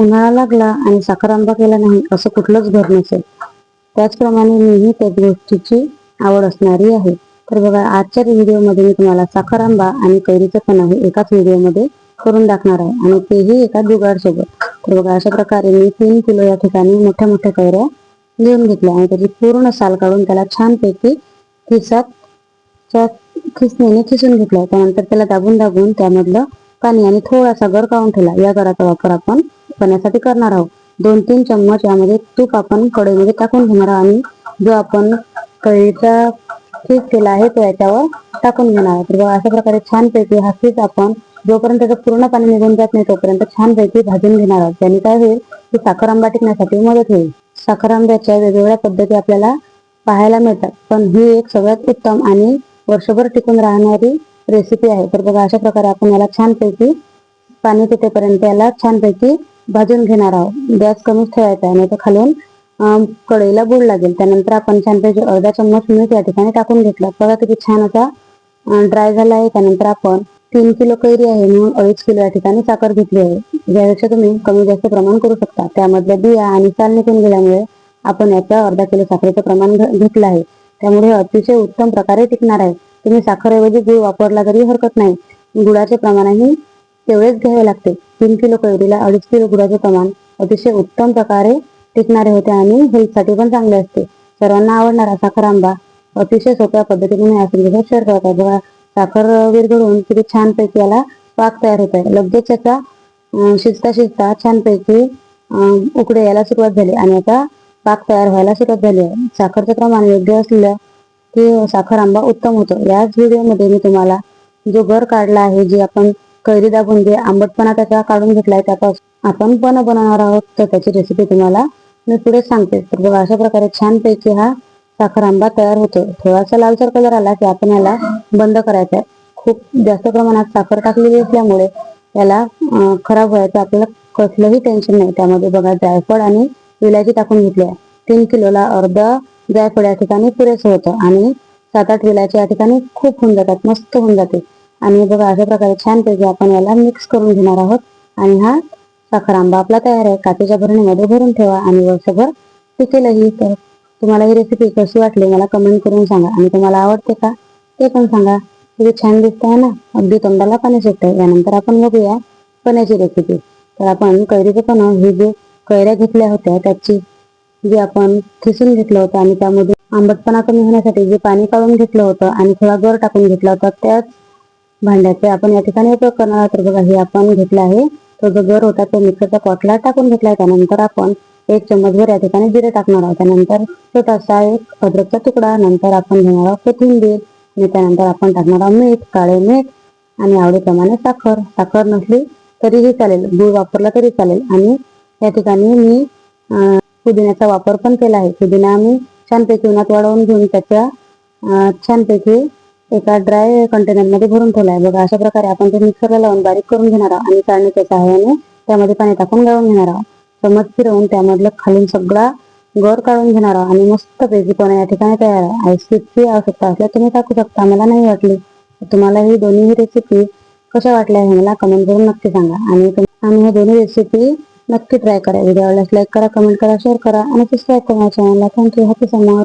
उन्हाळा लागला आणि साखर आंबा केला नाही असं कुठलंच घर नसेल. त्याचप्रमाणे मीही त्या गोष्टीची आवड असणारी आहे. तर बघा आजच्या व्हिडिओमध्ये मी तुम्हाला साखर आंबा आणि कैरीचं पण आहे एकाच व्हिडिओमध्ये करून दाखणार आहे आणि तेही एका जुगाडसोबत. तर बघा अशा प्रकारे मी तीन किलो या ठिकाणी मोठ्या मोठ्या कैऱ्या लिहून घेतल्या आणि त्याची पूर्ण साल काढून त्याला छानपैकी खिसात खिसणीने खिसून घेतलाय. त्यानंतर त्याला दाबून दाबून त्यामधलं पाणी आणि थोडासा गर काढून ठेवला. या गराचा वापर आपण करण्यासाठी करणार आहोत. दोन तीन चम्मच यामध्ये तूप आपण कढईमध्ये टाकून घेणार आहोत आणि जो आपण कढईचा फीस केला आहे तो याच्यावर टाकून घेणार आहोत. तर बघा अशा प्रकारे छानपैकी हा फीस आपण जोपर्यंत त्याचं पूर्ण पाणी निघून जात नाही तोपर्यंत छानपैकी भाजून घेणार आहोत. त्याने काय होईल की साखर आंबा टिकण्यासाठी मदत होईल. साखर आंब्याच्या वेगवेगळ्या पद्धती आपल्याला पाहायला मिळतात. पण ही एक सगळ्यात उत्तम आणि वर्षभर टिकून राहणारी रेसिपी आहे. तर बघा अशा प्रकारे आपण याला छानपैकी पाणी पितेपर्यंत याला छानपैकी भाजून घेणार आहोत. गॅस कमीच ठेवायचा आहे नाही तर खालून कढईला बुड लागेल. त्यानंतर आपण छानपैकी अर्धा चम्मच मीठ या ठिकाणी टाकून घेतलं. बघा किती छान असा ड्राय झाला आहे. त्यानंतर आपण तीन किलो कैरी आहे म्हणून अडीच किलो या ठिकाणी साखर घेतली आहे. यापेक्षा तुम्ही कमी जास्त प्रमाण करू शकता. त्यामधल्या बिया आणि साल निघून गेल्यामुळे आपण याचं अर्धा किलो साखरेचं प्रमाण घेतलं आहे. त्यामुळे हे अतिशय उत्तम प्रकारे टिकणार आहे. तुम्ही साखरऐवजी गुळ वापरला तरी हरकत नाही. गुळाचे प्रमाणही तेवढेच घ्यावे लागते. तीन किलो कैरीला अडीच किलो गुळाचे प्रमाण अतिशय उत्तम प्रकारे टिकणारे होते आणि हेल्थसाठी पण चांगले असते. सर्वांना आवडणारा साखर आंबा अतिशय सोप्या पद्धतीने मी आज शेअर करत आहे. बघा साखर विरघळून किती छानपैकी याला पाक तयार होत आहे. लगेच याचा शिजता शिजता छानपैकी उकडे यायला सुरुवात झाली आणि आता पाक तयार व्हायला सुरुवात झाली आहे. साखरचं प्रमाण योग्य असलेलं की साखर आंबा उत्तम होतो. याच व्हिडिओमध्ये मी तुम्हाला जो गर काढला आहे जे आपण कैरी दाबून जे आंबटपणा त्याचा काढून घेतलाय त्यापासून. आपण पण बनवणार आहोत तर त्याची रेसिपी तुम्हाला मी पुढे सांगते. तर बघा अशा प्रकारे छानपैकी हा साखर आंबा तयार होतो थोडासा लालसर कलर आला की आपण याला बंद करायचा आहे. खूप जास्त प्रमाणात साखर टाकलेली असल्यामुळे याला खराब व्हायचं आपल्याला कसलंही टेन्शन नाही. त्यामध्ये बघा जायफळ आणि विलायची टाकून घेतली आहे. तीन किलोला अर्धा जायफळ या ठिकाणी पुरेसं होतं आणि सात आठ विलायची या ठिकाणी खूप होऊन जातात मस्त होऊन जाते. आणि बघा अशा प्रकारे छानपैकी आपण याला मिक्स करून घेणार आहोत. आणि हा साखर आंबा आपला तयार आहे. काचेच्या भरणीमध्ये भरून ठेवा आणि वर्षभर टिकेलही तर तुम्हाला ही रेसिपी कशी वाटली मला कमेंट करून सांगा. आणि तुम्हाला आवडते का ते पण सांगा. किती छान दिसत आहे ना अगदी तोंडाला पाणी सुटतंय. यानंतर आपण बघूया पण्याची रेसिपी तर आपण कैरीचं पण हे जे कैऱ्या घेतल्या होत्या त्याची जे आपण खिसून घेतलं होतं आणि त्यामध्ये आंबटपणा कमी होण्यासाठी जे पाणी काढून घेतलं होतं आणि थोडा गर टाकून घेतला होता त्याच भांड्याचे आपण या ठिकाणी उपयोग करणार आहोत. तर बघा हे आपण घेतलं आहे. तो जो गर होता तो मिक्सरच्या पॉटला टाकून घेतला त्यानंतर आपण एक चम्मचभर या ठिकाणी जिरे टाकणार आहोत. त्यानंतर छोटासा एक अद्रकचा तुकडा नंतर आपण घेणार आहोत कोथिंबीर आणि त्यानंतर आपण टाकणार आहोत मीठ काळे मीठ आणि आवडीप्रमाणे साखर. साखर नसली तरीही चालेल. गूळ वापरला तरी चालेल. आणि या ठिकाणी मी पुदिन्याचा वापर पण केला आहे. पुदिना आम्ही छानपैकी उन्हात वाळवून घेऊन त्याच्या छानपैकी एका ड्राय कंटेनरमध्ये भरून ठेवला आहे बघा अशा प्रकारे आपण ते मिक्सरला लावून बारीक करून घेणार आहोत आणि चाळणीच्या सहाय्याने त्यामध्ये पाणी टाकून गाळून घेणार आहोत. चमच फिरवून त्यामधलं खालून सगळा गर काढून घेणार आहोत आणि मस्त पैकी पण या ठिकाणी तयार आहे. आईस्क्रीमची आवश्यकता असल्यास तुम्ही टाकू शकता. मला नाही वाटली. तुम्हाला ही दोन्ही रेसिपी कशा वाटल्या हे मला कमेंट करून नक्की सांगा. आणि आम्ही आणि हे दोन्ही रेसिपी नक्की ट्राय करा. व्हिडिओ आवडल्यास लाईक करा कमेंट करा शेअर करा आणि सबस्क्राईब करा चॅनलला थँक्यू हॅपी समोर